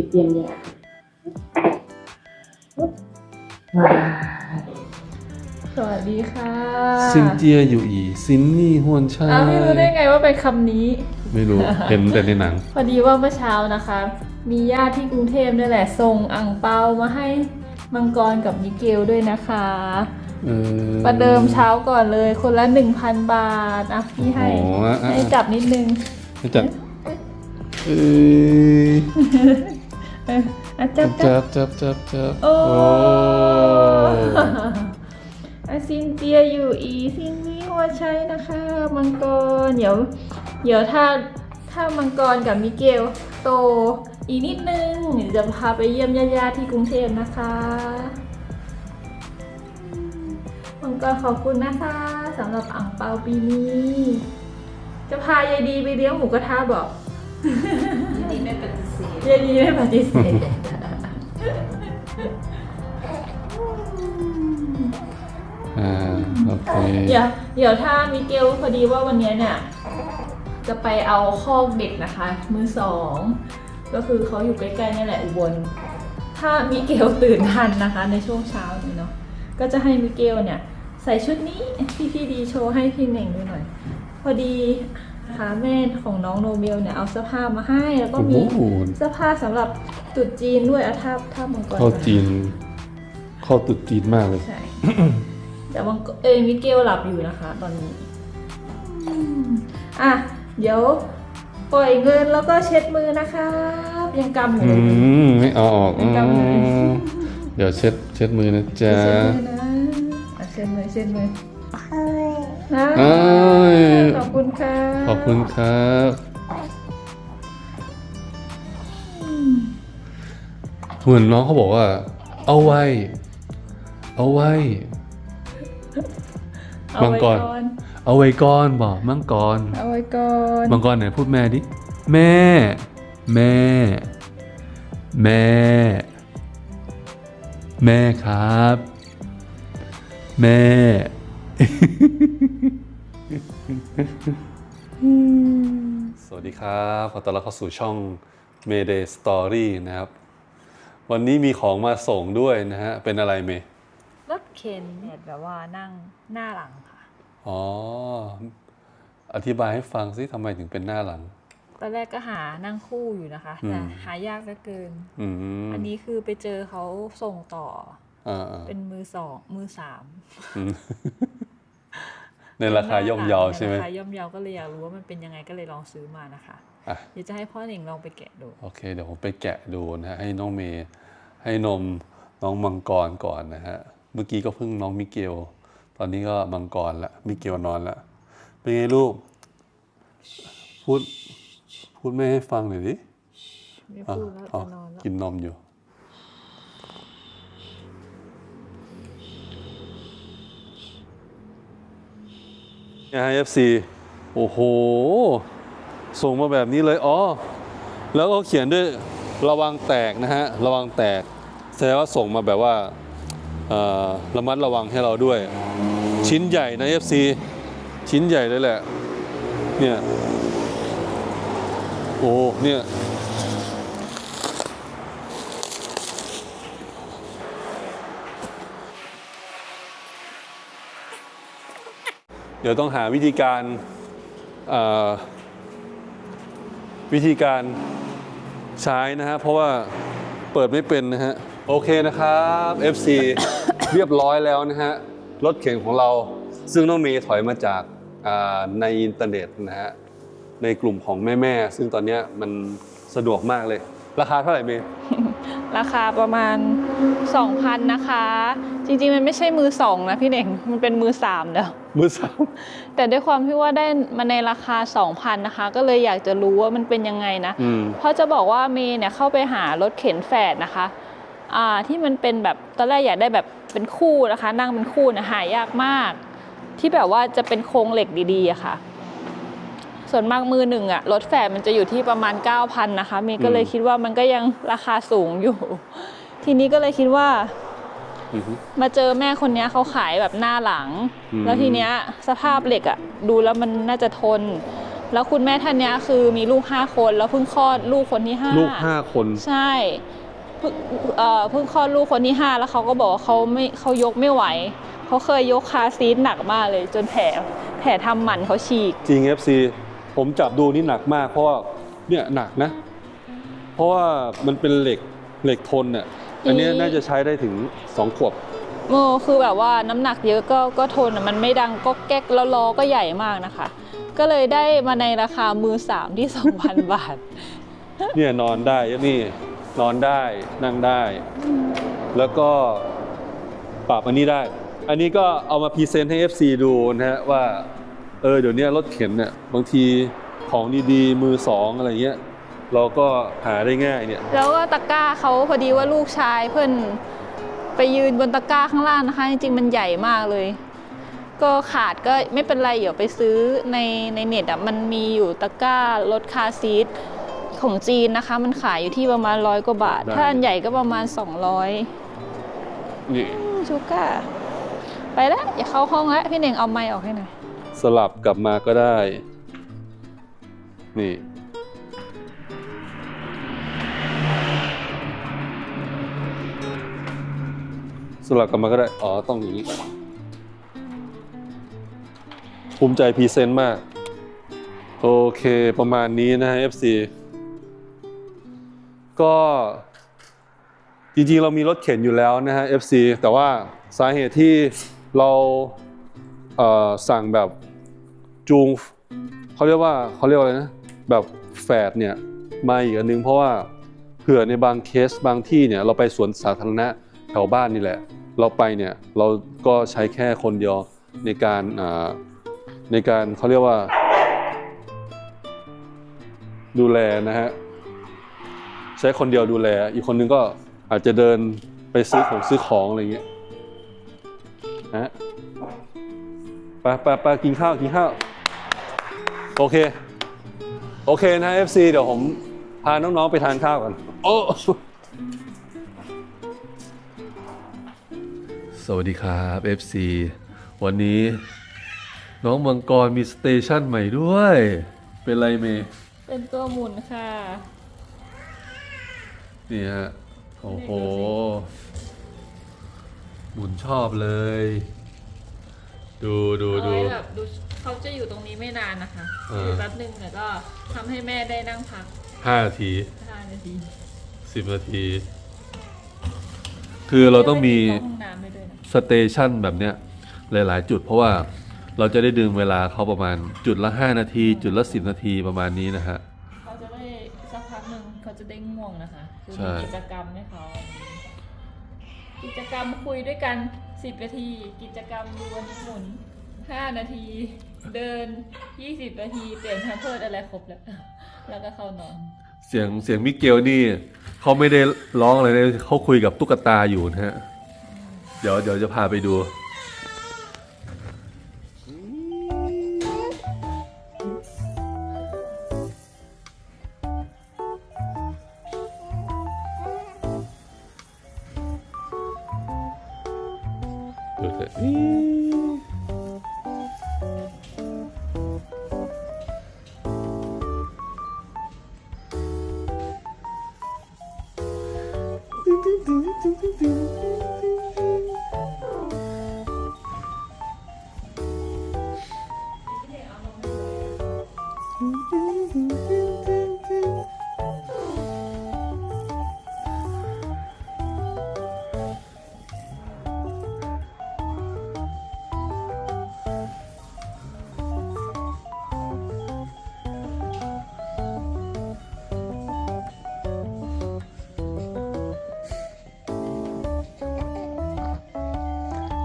สิบเยี่ยมแย่สวัสดีค่ะซินเจียอยู่อีซินนี่ฮวนชาอ้าวพี่รู้ได้ไงว่าเป็นคำนี้ ไม่รู้ เห็นแต่ในหนัง พอดีว่าเมื่อเช้านะคะ มีญาติที่กรุงเทพนี่แหละส่งอ่งเปามาให้มังกรกับมิเกลด้วยนะคะเออประเดิมเช้าก่อนเลยคนละ 1,000 บาทอะพี่ให้โอ้โหอะอะให้จับนิดนึงให้จับเอ้ยเอออะจับจับจับจับจับจับโอ้โอ้อาซินเจียอยู่อีซินนี่หัวใช้นะคะ มังกรเดี๋ยวเดี๋ยวถ้าถ้ามังกรกับมิเกลโตอีกนิดนึงเดี๋ยวจะพาไปเยี่ยมญาติๆที่กรุงเทพนะคะ มังกรขอบคุณนะคะสำหรับอ่างเปาปีนี้ จะพายายดีไปเลี้ยงหมูกระทะบอกยินดีไม่ปฏิ เสธยายดีไม่ปฏิเสธอ่าโอเคเดี๋ยวเดี๋ยวถ้ามิเกลพอดีว่าวันเนี้ยเนี่ย จะไปเอาคอกเด็กนะคะ มือสอง ก็คือเขาอยู่ใกล้ๆนี่แหละอุบล ถ้ามิเกลตื่นทันนะคะ ในช่วงเช้านี้เนาะก็จะให้มิเกลเนี่ย ใส่ชุดนี้พี่พี่ดีโชว์ให้พี่เน่งดูหน่อย พอดี ค่ะแม่ของน้องโนเบลเนี่ยเอาเสื้อผ้ามาให้ แล้วก็โอ้มีโห เสื้อผ้าสำหรับตรุดจีนด้วยอะถ้าถ้ามังกรเข้าจีน เข้าตุดจีนมากเลย ใช่ แต่มังกรเอยมิเกลหลับอยู่นะคะ ตอนนี้อืมอะเดี๋ยวปล่อยเงินแล้วก็เช็ดมือนะคะยังกำอยู่อืเลย มไม่เอาออกไม่กำเลยอืมเดี๋ยวเช็ดเช็ดมือนะจ๊ะ เช็ดมือนะอะเช็ดมือเช็ดมือ นะเอ้ยขอบคุณค่ะขอบคุณครับเหมือนน้องเขาบอกว่า เอาไว้ เอาไว้ เอามังไว้กก่อรนเอาไว้ก่อนบอกมังกรเอาไว้ก่อนมังกรไหนพูดแม่ดิ แม่ แม่ แม่ แม่ครับ แม่ สวัสดีครับ ขอต้อนรับเข้าสู่ช่อง Mayday Story นะครับ วันนี้มีของมาส่งด้วยนะฮะ เป็นอะไรเมย์รถเข็นแบบว่านั่งหน้าหลังค่ะ อ๋อ อธิบายให้ฟังสิทำไมถึงเป็นหน้าหลัง ตอนแรกก็หานั่งคู่อยู่นะคะอืมแต่หายากเหลือเกิน อืมอันนี้คือไปเจอเขาส่งต่อ อ่าๆเป็นมือสองมือสาม อืม ในราคาย่อมเยาใช่ไหมในราคาย่อมเยาก็เลยอยากรู้ว่ามันเป็นยังไงก็เลยลองซื้อมานะคะอะเดี๋ยวจะให้พ่อหนิงลองไปแกะดู โอเคเดี๋ยวผมไปแกะดูนะฮะให้น้องเมย์ให้นมน้องมังกรก่อนนะฮะเมื่อกี้ก็เพิ่งน้องมิเกล ตอนนี้ก็มังกรละมิเกลนอนละเป็นไงลูกพูดพูดแม่ให้ฟังหน่อยดิไม่อะพูดแล้วอ๋อจะนอนแล้วกินนมอยู่ เนี่ยฮะ FC โอ้โห ส่งมาแบบนี้เลย อ๋อ แล้วก็เขียนด้วยระวังแตกนะฮะ ระวังแตก แสดงว่าส่งมาแบบว่าระมัดระวังให้เราด้วย ชิ้นใหญ่นะ FC ชิ้นใหญ่เลยแหละ เนี่ย โอ้ เนี่ย เดี๋ยวต้องหาวิธีการวิธีการใช้นะฮะเพราะว่าเปิดไม่เป็นนะฮะโอเคนะครับ FC เรียบร้อยแล้วนะฮะรถเข็นของเราซึ่งน้องเมย์ถอยมาจากในอินเทอร์เน็ตนะฮะในกลุ่มของแม่ๆซึ่งตอนนี้มันสะดวกมากเลย ราคาเท่าไหร่เมย์ราคาประมาณ 2,000 นะคะ จริงๆ มันไม่ใช่มือสองนะพี่เน่งมันเป็นมือสามเด้อมือสามแต่ด้วยความที่ว่าได้มาในราคา 2,000 นะคะ ก็เลยอยากจะรู้ว่ามันเป็นยังไงนะ อืม เพราะจะบอกว่าเมย์เนี่ยเข้าไปหารถเข็นแฝดนะคะ อ่าที่มันเป็นแบบตอนแรกอยากได้แบบเป็นคู่นะคะ นั่งเป็นคู่นะหายากมาก ที่แบบว่าจะเป็นโครงเหล็กดีๆอะค่ะ ส่วนมากมือหนึ่งอะรถแฝดมันจะอยู่ที่ประมาณ 9,000 นะคะเมย์ก็เลยอืม คิดว่ามันก็ยังราคาสูงอยู่ ทีนี้ก็เลยคิดว่าอือฮึมาเจอแม่คนเนี้ยเขาขายแบบหน้าหลังอืมแล้วทีเนี้ยสภาพเหล็กอะดูแล้วมันน่าจะทน แล้วคุณแม่ท่านเนี้ยคือมีลูกห้าคนแล้วเพิ่งคลอดลูกคนที่ห้าลูกห้าคนใช่เพิ่งเอ่อเพิ่งคลอดลูกคนที่ห้าแล้วเขาก็บอกว่าเขาไม่เขายกไม่ไหวเขาเคยยกคาร์ซีทหนักมากเลย จนแผลแผลทำหมันเขาฉีก จริง FC ผมจับดูนี่หนักมากเพราะว่าเนี่ยหนักนะ เพราะว่ามันเป็นเหล็กเหล็กทนเนี่ย อันเนี้ยอืมน่าจะใช้ได้ถึงสองขวบโอ้คือแบบว่าน้ำหนักเยอะก็ก็ทนอะมันไม่ดังก็แก๊กแล้วล้อก็ใหญ่มากนะคะ ก็เลยได้มาในราคามือสามที่ 2,000 บาท เนี่ยนอนได้นี่นอนได้นั่งได้ แล้วก็ปรับอันนี้ได้ อันนี้ก็เอามาพรีเซนต์ให้ FC ดูนะฮะว่า เออเดี๋ยวนี้รถเข็นเนี่ยบางทีของดีๆ มือสองอะไรเงี้ย เราก็หาได้ง่ายเนี่ย แล้วก็ตะกร้าเขาพอดีว่าลูกชายเพื่อนไปยืนบนตะกร้าข้างล่างนะคะ จริงๆมันใหญ่มากเลย ก็ขาดก็ไม่เป็นไรเดี๋ยวไปซื้อในในเน็ตอะมันมีอยู่ตะกร้ารถคาร์ซีทของจีนนะคะ มันขายอยู่ที่ประมาณร้อยกว่าบาท ได้ ถ้าอันใหญ่ก็ประมาณ 200นี่อืมชูก้าไปแล้วอย่าเข้าห้องแล้วพี่เน่งเอาไม้ออกให้หน่อย สลับกลับมาก็ได้ นี่ สลับกลับมาก็ได้ อ๋อ ต้องอย่างนี้ ภูมิใจพรีเซนต์มาก โอเค ประมาณนี้นะฮะ FC ก็จริงๆ เรามีรถเข็นอยู่แล้วนะฮะ FC แต่ว่าสาเหตุที่เราเสั่งแบบจูงเขาเรียกว่าเขาเรียกว่าอะไรนะ แบบแฝดเนี่ยมาอีกอันนึงเพราะว่าเผื่อในบางเคสบางที่เนี่ยเราไปสวนสาธารณะแถวบ้านนี่แหละ เราไปเนี่ยเราก็ใช้แค่คนเดียวในการในการเขาเรียกว่า ดูแลนะฮะใช้คนเดียวดูแล อีกคนนึงก็อาจจะเดินไปซื้อของซื้อของอะไรเงี้ยนะฮะไปไปไปกินข้าวกินข้าว โอเค โอเคนะ FC เดี๋ยวผมพาน้องๆไปทานข้าวกัน โอ้ สวัสดีครับ FC วันนี้น้องมังกรมีสเตชันใหม่ด้วย เป็นไรเมย์เป็นตัวหมุนค่ะ นี่ฮะ โอ้โห หมุนชอบเลย ดูดูเอาดู ไว้แบบดูเขาจะอยู่ตรงนี้ไม่นานนะคะเอออ ยู่แป๊บหนึ่งแต่ก็ทำให้แม่ได้นั่งพักห้านาที5นาทีสิบนาที คือเราต้องมี เข้าห้องน้ำได้ด้วยนะ สเตชันแบบเนี้ยหลายๆ จุดเพราะว่าเราจะได้ดึงเวลาเขาประมาณจุดละ 5 นาที จุดละ 10 นาทีประมาณนี้นะฮะ เขาจะได้สักพักหนึ่งเขาจะได้ง่วงนะคะ คือใช่มีกิจกรรมให้เขากิจกรรมคุยด้วยกัน 10 นาที กิจกรรมดวลหมุน 5 นาที เดิน 20 นาทีเปลี่ยนแพมเพิร์ดอะไรครบแล้ว แล้วก็เข้านอน เสียงเสียงมิเกลนี่เขาไม่ได้ร้องอะไรเลยเขาคุยกับตุ๊กตาอยู่นะฮะ เดี๋ยวเดี๋ยวจะพาไปดูดูเถอะ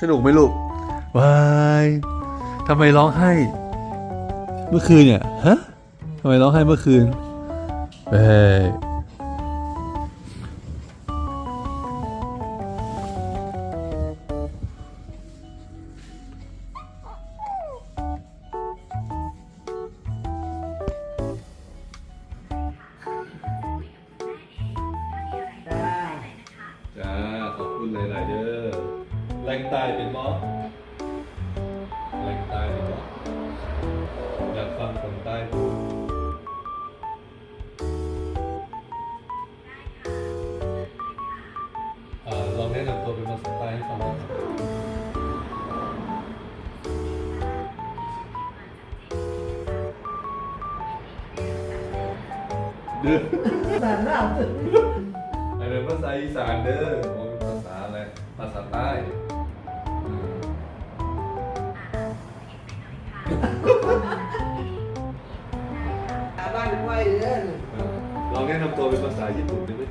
สนุกไหมลูกวายทำไมร้องไห้ เมื่อคืนเนี่ย ฮะทำไมร้องไห้เมื่อคืนเฮ้ แรงตายเป็นหมอแรงตายเป็นหมออยากฟังคนใต้พูดลองแนะนำตัวเป็นภาษาใให้ฟังน่อยเด้อแต่หน้าอันเป็ภาษาอีสานเด้อนภาษาอะไร ภาษาใต้ บ้า